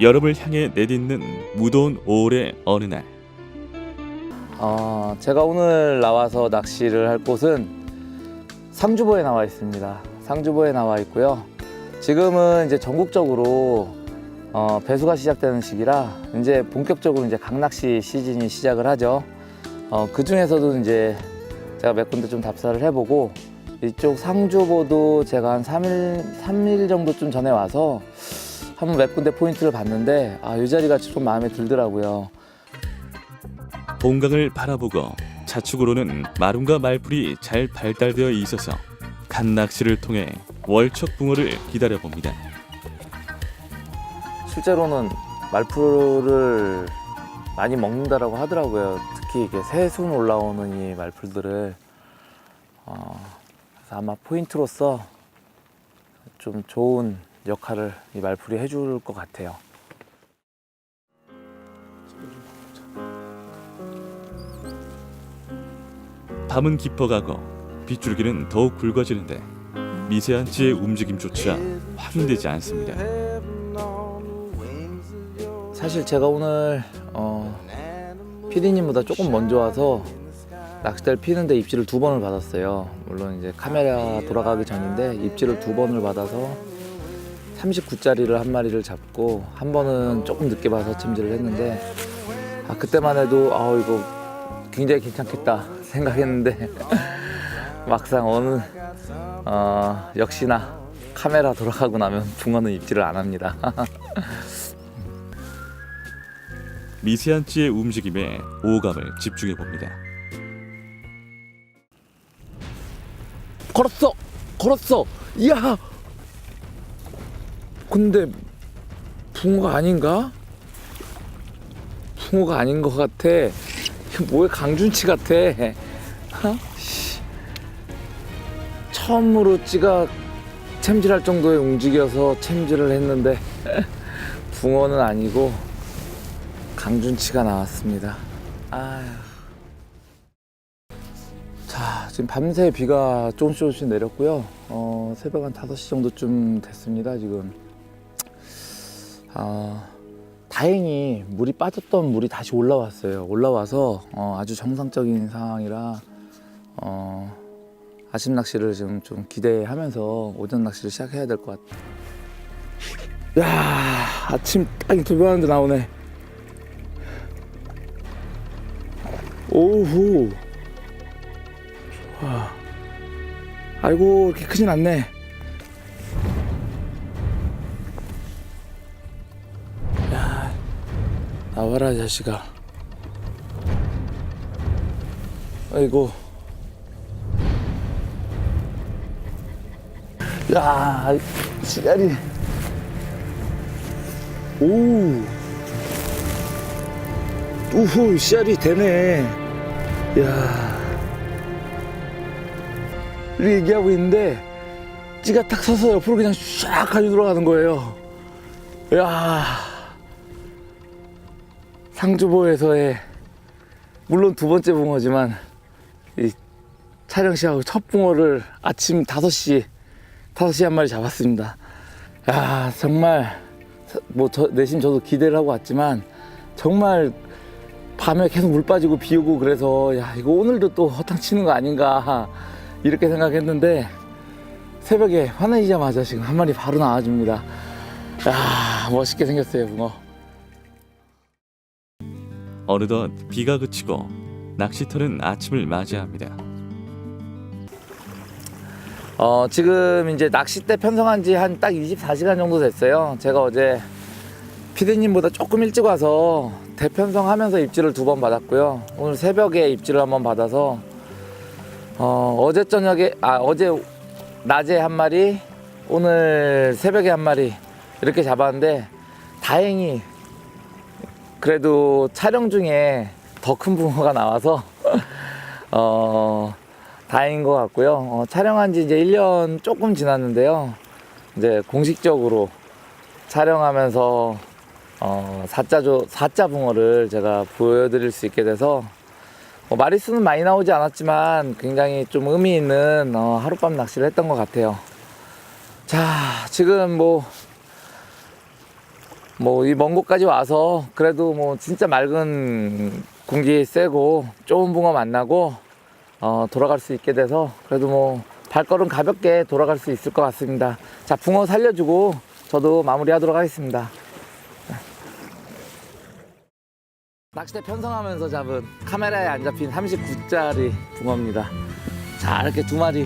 여름을 향해 내딛는 무더운 5월의 어느 날 어, 제가 오늘 나와서 낚시를 할 곳은 상주보에 나와 있습니다. 상주보에 나와 있고요. 지금은 이제 전국적으로 어, 배수가 시작되는 시기라 이제 본격적으로 이제 강낚시 시즌이 시작을 하죠. 어, 그 중에서도 이제 제가 몇 군데 좀 답사를 해보고 이쪽 상주보도 제가 한 3일, 3일 정도쯤 전에 와서 한번 몇 군데 포인트를 봤는데 아, 이 자리가 좀 마음에 들더라고요. 본강을 바라보고 자축으로는 마름과 말풀이 잘 발달되어 있어서 갓낚시를 통해 월척 붕어를 기다려 봅니다. 실제로는 말풀을 많이 먹는다라고 하더라고요. 특히 이게 새순 올라오는 이 말풀들을 어, 그래서 아마 포인트로서 좀 좋은 역할을 이 말풀이 해줄 것 같아요. 밤은 깊어가고 빗줄기는 더욱 굵어지는데 미세한 찌의 움직임조차 확인되지 않습니다. 사실 제가 오늘 어, PD님보다 조금 먼저 와서 낚싯대를 피는데 입질을 두 번을 받았어요. 물론 이제 카메라 돌아가기 전인데 입질을 두 번을 받아서 39짜리를 한 마리를 잡고 한 번은 조금 늦게 봐서 챔질을 했는데 아 그때만 해도 아 이거 굉장히 괜찮겠다 생각했는데 막상 어느 어, 역시나 카메라 돌아가고 나면 붕어는 입질을 안 합니다. 미세한 찌의 움직임에 오감을 집중해 봅니다. 걸었어 걸었어 이야 근데 붕어가 아닌가 붕어가 아닌 것 같아 뭐야 강준치 같아 어? 씨. 처음으로 찌가 챔질할 정도에 움직여서 챔질을 했는데 붕어는 아니고 강준치가 나왔습니다 아휴 자, 지금 밤새 비가 조금씩 조금씩 내렸고요. 어, 새벽 한 5시 정도쯤 됐습니다, 지금. 아, 다행히 물이 빠졌던 물이 다시 올라왔어요. 올라와서 어, 아주 정상적인 상황이라 어, 아침 낚시를 지금 좀 기대하면서 오전 낚시를 시작해야 될 것 같아요. 야, 아침 딱 인터뷰하는데 나오네. 오후. 와. 아이고 이렇게 크진 않네. 나와라 이 자식아. 아이고. 야 씨알이. 오. 우후 씨알이 되네. 야. 이렇게 얘기하고 있는데 찌가 탁 서서 옆으로 그냥 샥 가지고 들어가는 거예요. 야 상주보에서의 물론 두 번째 붕어지만 이 촬영 시하고 첫 붕어를 아침 5시 5시에 한 마리 잡았습니다. 야 정말 뭐 저, 내심 저도 기대를 하고 왔지만 정말 밤에 계속 물 빠지고 비 오고 그래서 야 이거 오늘도 또 허탕 치는 거 아닌가 이렇게 생각했는데 새벽에 화내자마자 지금 한 마리 바로 나와줍니다. 야 멋있게 생겼어요 붕어. 어느덧 비가 그치고 낚시터는 아침을 맞이합니다. 어 지금 이제 낚싯대 편성한 지 한 딱 24시간 정도 됐어요. 제가 어제 피디님보다 조금 일찍 와서 대편성하면서 입질을 두 번 받았고요. 오늘 새벽에 입질을 한 번 받아서 어, 어제 저녁에 아 어제 낮에 한 마리 오늘 새벽에 한 마리 이렇게 잡았는데 다행히 그래도 촬영 중에 더 큰 붕어가 나와서 어 다행인 것 같고요. 어, 촬영한 지 이제 1년 조금 지났는데요. 이제 공식적으로 촬영하면서 어, 사자조 사자 붕어를 제가 보여드릴 수 있게 돼서 뭐 마리수는 많이 나오지 않았지만 굉장히 좀 의미 있는 어, 하룻밤 낚시를 했던 것 같아요. 자, 지금 뭐 뭐 이 먼 곳까지 와서 그래도 뭐 진짜 맑은 공기 쐬고 좋은 붕어 만나고 어, 돌아갈 수 있게 돼서 그래도 뭐 발걸음 가볍게 돌아갈 수 있을 것 같습니다. 자 붕어 살려주고 저도 마무리하도록 하겠습니다. 낚싯대 편성하면서 잡은 카메라에 안 잡힌 39짜리 붕어입니다. 자 이렇게 두 마리